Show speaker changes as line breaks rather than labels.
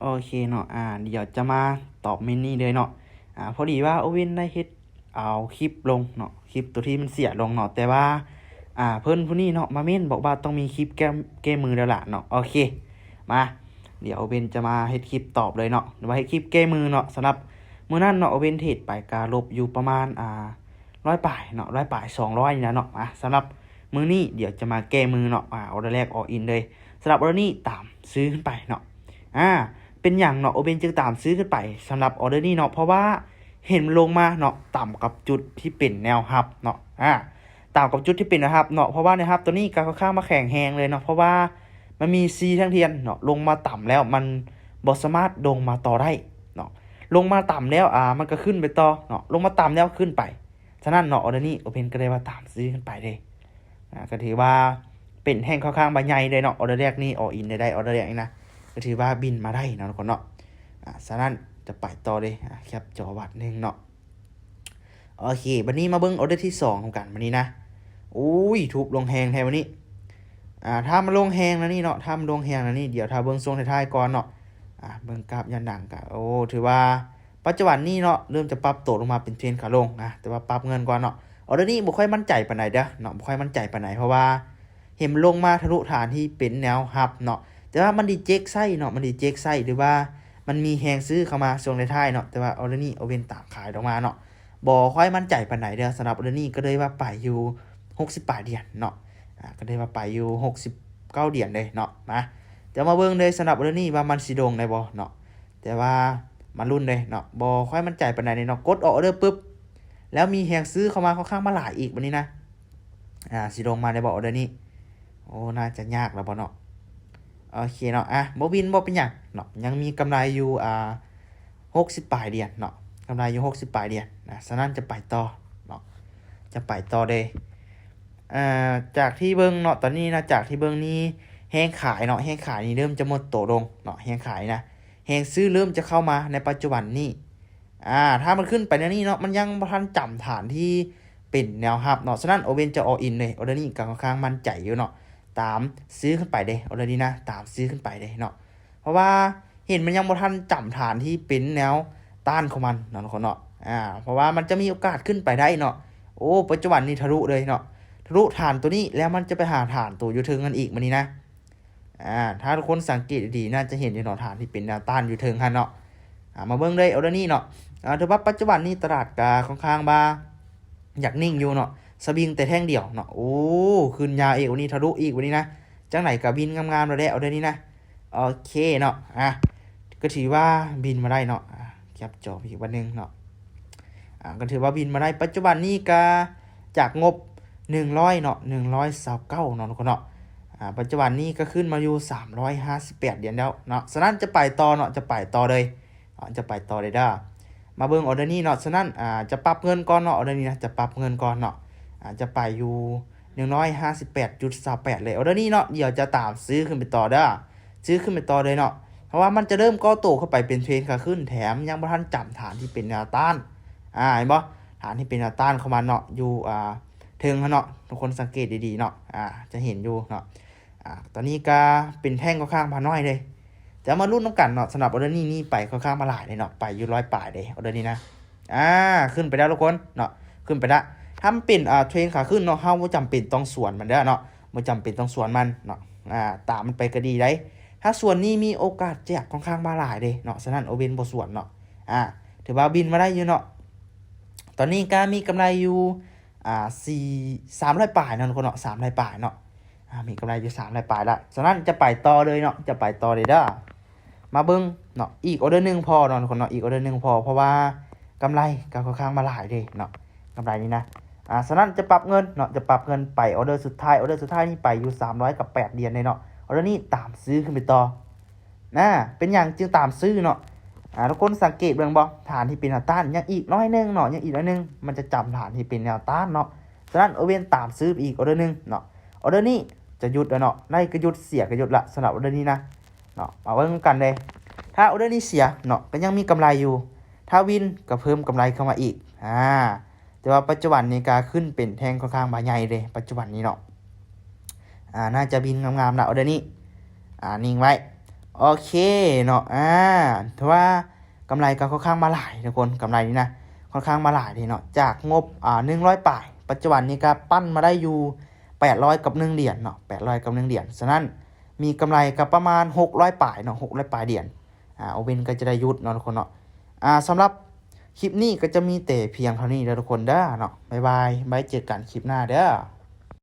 โอเคเนาะอ่าเดี๋ยวจะมาตอบเมนนี่เลยเนาะอ่าพอดีว่าโอเว่นได้เฮ็ดเอาคลิปลงเนาะคลิปตัวที่มันเสียลงเนาะแต่ว่าอ่าเพิ่นผู้นี้เนาะมาเม่นบอกว่าต้องมีคลิปแก้แก้มือแล้วล่ะเนาะโอเคมาเดี๋ยวโอเว่นจะมาเฮ็ดคลิปตอบเลยเนาะหรือว่าเฮ็ดคลิปแก้มือเนาะสำหรับมื้อนั้นเนาะโอเว่นเทรดไปกาลบอยู่ประมาณอ่าร้อยป่ายเนาะร้อยป่ายสองร้อยนี่นะเนาะอะสำหรับมือนี้เดี๋ยวจะมาแก้มือเนาะอ่าออเดอร์แรกออกอินเลยสำหรับออเดอร์นี้ตามซื้อขึ้นไปเนาะอ่า เป็นอย่างเนาะโอเบนจึงตามซื้อขึ้นไปสำหรับออเดอร์นี้เนาะเพราะว่าเห็นลงมาเนาะต่ำกับจุดที่เป็นแนวฮับเนาะอ่าต่ำกับจุดที่เป็นนะครับเนาะเพราะว่าในฮับตัวนี้ก็ค่อนข้างมาแข่งแหงเลยเนาะเพราะว่ามันมีซีทั้งเทียนเนาะลงมาต่ำแล้วมันบอสามารถลงมาต่อได้เนาะลงมาต่ำแล้วอ่ามันก็ขึ้นไปต่อเนาะลงมาต่ำแล้วขึ้นไปฉะนั้นเนาะออเดอร์นี้โอเบนก็เลยว่าตามซื้อขึ้นไปเลยอ่าก็ถือว่าเป็นแห่งค่อนข้างใบใหญ่เลยเนาะออเดอร์แรกนี่อออินได้ออเดอร์แรกนะ ก็ถือว่าบินมาได้เนาะทุกคนเนาะอ่าฉะนั้นจะไปต่อเลยอะแคปจอวัดหนึ่งเนาะโอเควันนี้มาเบิ้งออเดอร์ที่สองของกันวันนี้นะอุ้ยทุบลงแหงแทนวันนี้อ่าถ้ามันลงแหงนะนี่เนาะถ้ามันลงแหงนะนี่เดี๋ยวถ้าเบิ้งทรงท้ายๆก่อนเนาะอ่าเบิ้งกราฟยันดังกันโอ้ถือว่าปัจจุบันนี้เนาะเริ่มจะปรับตัวลงมาเป็นเทรนขาลงนะแต่ว่าปรับเงินก่อนเนาะออเดอร์นี้บ่ค่อยมั่นใจปานไหนเด้อเนาะบ่ค่อยมั่นใจปานไหนเพราะว่าเห็นมันลงมาทะลุฐานที่เป็นแนวฮับเนาะ แต่ว่ามันดีเจ็คไส้เนาะมันดีเจ็คไส้หรือว่ามันมีแฮงซื้อเข้ามาช่วงท้ายเนาะแต่ว่าออเดอร์นี้เอาเวนตามขายออกมาเนาะบ่ค่อยมั่นใจปานไหนเด้อสำหรับออเดอร์นี้ก็เลยว่าไปอยู่60บาทเดียนเนาะอ่าก็เลยว่าไปอยู่69เดียนเลยเนาะมาเดี๋ยวมาเบิ่งเลยสำหรับออเดอร์นี้ว่ามันสิโดงได้บ่เนาะแต่ว่ามันรุ่นเลยเนาะบ่ค่อยมั่นใจปานไหนเนาะกดออเดอร์ปุ๊บแล้วมีแฮงซื้อเข้ามาค่อนข้างมาหลายอีกวันนี้นะอ่าสิลงมาในบ่ออเดอร์นี้โอ้น่าจะยากแล้วบ่เนาะ โอเคเนาะอะบ่บินบ่เป็นหยังเนาะยังมีกำไรอยู่อ่าหกสิบปลายเดือนเนาะกำไรอยู่หกสิบปลายเดือนนะฉะนั้นจะไปต่อเนาะจะไปต่อเด้อ่าจากที่เบิ่งเนาะตอนนี้นะจากที่เบิ่งนี้แห้งขายเนาะแห้งขายนี่เริ่มจะหมดโตลงเนาะแห้งขายนะแห้งซื้อเริ่มจะเข้ามาในปัจจุบันนี้อ่าถ้ามันขึ้นไปในนี้เนาะมันยังบ่ทันจำฐานที่เป็นแนวฮับเนาะฉะนั้นโอเวนจะออินเลยออเดอร์นี้ก็ค่อนข้างมั่นใจอยู่เนาะ ตามซื้อขึ้นไปเด้ออเดอร์นี้นะ ตามซื้อขึ้นไปเด้เนาะเพราะว่าเห็นมันยังบ่ทันจำฐานที่เป็นแนวต้านของมันเนาะทุกคนเนาะอ่าเพราะว่ามันจะมีโอกาสขึ้นไปได้เนาะโอ้ปัจจุบันนี้ทะลุเลยเนาะทะลุฐานตัวนี้แล้วมันจะไปหาฐานตัวยูเทิงกันอีกมันนี้นะอ่าถ้าทุกคนสังเกตดีน่าจะเห็นอยู่เนาะฐานที่เป็นแนวต้านยูเทิงกันเนาะอ่ามาเบิ่งเลยออเดอร์นี้เนาะอ่าถือว่าปัจจุบันนี้ตลาดกาค่อนข้างบาอยากนิ่งอยู่เนาะ สวิงแต่แท่งเดียวเนาะโอ้ขึ้นยาวอีกวันนี้ทะลุอีกวันนี้นะจังไหนกับบินงามๆเราได้เอาได้นี่นะโอเคเนาะอะก็ถือว่าบินมาได้เนาะแคปจออีกวันหนึ่งเนาะอะก็ถือว่าบินมาได้ปัจจุบันนี้ก็จากงบหนึ่งร้อยเนาะหนึ่งร้อยสาวเก้าเนาะทุกคนเนาะอ่าปัจจุบันนี้ก็ขึ้นมาอยู่สามร้อยห้าสิบแปดเหรียญแล้วเนาะฉะนั้นจะไปต่อเนาะจะไปต่อเลยอ่าจะไปต่อเลยด้อมาเบิ่งออเดอร์นี้เนาะฉะนั้นอ่าจะปรับเงินก่อนเนาะออเดอร์นี้นะจะปรับเงินก่อนเนาะ อาจจะไปอยู่หนึ่งร้อยห้าสิบแปดจุดสามแปดเลยออเดอร์นี้เนาะเดี๋ยวจะตามซื้อขึ้นไปต่อเด้อซื้อขึ้นไปต่อเลยเนาะเพราะว่ามันจะเริ่มก่อตัวเข้าไปเป็นเทรนขาขึ้นแถมยังบ่ทันจำฐานที่เป็นแนวต้านอ่าเห็นบ่ฐานที่เป็นแนวต้านเข้ามาเนาะอยู่อ่าเทิงเนาะทุกคนสังเกตดีๆเนาะอ่าจะเห็นอยู่เนาะอ่าตอนนี้ก็เป็นแท่งค่อนข้างพาน้อยเลยจะมารุ่นน้ำกันเนาะสำหรับออเดอร์นี้นี่ไปค่อนข้างมาหลายเลยเนาะไปอยู่ร้อยป่ายเลยออเดอร์นี้นะอ่าขึ้นไปแล้วทุกคนเนาะขึ้นไปแล้ว ถ้ามันเป็นอ่าเทรนขาขึ้นเนาะเฮาบ่จำเป็นต้องสวนมันเด้อเนาะบ่จำเป็นต้องสวนมันเนาะอ่าตามมันไปก็ดีได้ ถ้าส่วนนี้มีโอกาสแจกค่อนข้างมาหลายเด้เนาะฉะนั้นโอเบนบ่สวนเนาะอ่าถือว่าบินมาได้อยู่เนาะตอนนี้ก็มีกำไรอยู่อ่า4 300ป่ายเนาะคนเนาะ300ป่ายเนาะอ่ามีกำไรอยู่300ป่ายละฉะนั้นจะไปต่อเลยเนาะจะไปต่อเลยเด้อมาเบิ่งเนาะอีกออเดอร์หนึงพอเนาะคนเนาะอีกออเดอร์หนึงพอเพราะว่ากำไรก็ค่อนข้างมาหลายเด้เนาะกำไรนี้นะ อ่าฉะนั้นจะปรับเงินเนาะจะปรับเงินไปออเดอร์สุดท้ายออเดอร์สุดท้ายนี่ไปอยู่ 300 กับ 8 เดือนเลยเนาะออเดอร์นี้ตามซื้อขึ้นไปต่อนะเป็นอย่างจึงตามซื้อเนาะอ่าทุกคนสังเกตเบื้องบ่ฐานที่เป็นแนวต้านยังอีกน้อยนึงเนาะยังอีกน้อยนึงมันจะจำฐานที่เป็นแนวต้านเนาะฉะนั้นโอเวนตามซื้ออีกออเดอร์นึงเนาะออเดอร์นี้จะหยุดแล้วเนาะได้ก็หยุดเสียก็หยุดละสำหรับออเดอร์นี้นะเนาะมาเบิ่งกันเลยถ้าออเดอร์นี้เสียเนาะก็ยังมีกำไรอยู่ ถ้าวินก็เพิ่มกำไรเข้ามาอีกอ่า แต่ว่าปัจจุบันนี้ก็ขึ้นเป็นแท่งค่อนข้างบาใหญ่เลยปัจจุบันนี้เนาะอ่าน่าจะบินงามๆนะออเดอร์นี้อ่านิ่งไว้โอเคเนาะอ่าถือว่ากำไรก็ค่อนข้างมาหลายทุกคนกำไรนี่นะค่อนข้างมาหลายเลยเนาะจากงบอ่าหนึ่งร้อยป่าย ปัจจุบันนี้ก็ปั้นมาได้อยู่แปดร้อยกับหนึ่งเหรียญเนาะแปดร้อยกับหนึ่งเหรียญฉะนั้นมีกำไรกับประมาณหกร้อยป่ายเนาะหกร้อยป่ายเหรียญอ่าโอเวนก็จะได้ยุดเนาะทุกคนเนาะอ่าสำหรับ คลิปนี้ก็จะมีแต่เพียงเท่านี้แล้วทุกคนเด้อเนาะบ๊ายบายไว้เจอกันคลิปหน้าเด้อ